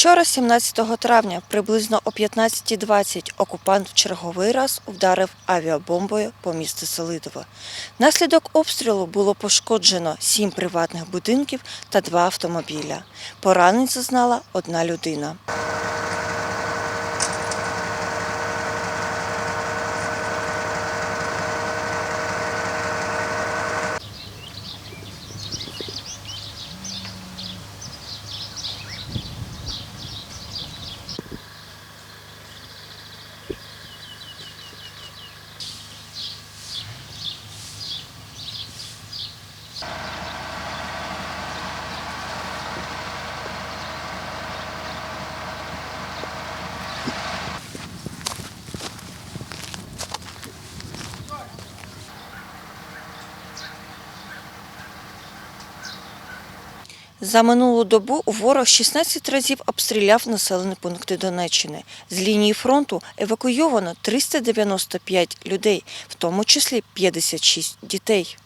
Вчора, 17 травня, приблизно о 15.20 окупант в черговий раз вдарив авіабомбою по місту Селидово. Наслідок обстрілу було пошкоджено сім приватних будинків та два автомобіля. Поранень зазнала одна людина. За минулу добу ворог 16 разів обстріляв населені пункти Донеччини. З лінії фронту евакуйовано 395 людей, в тому числі 56 дітей.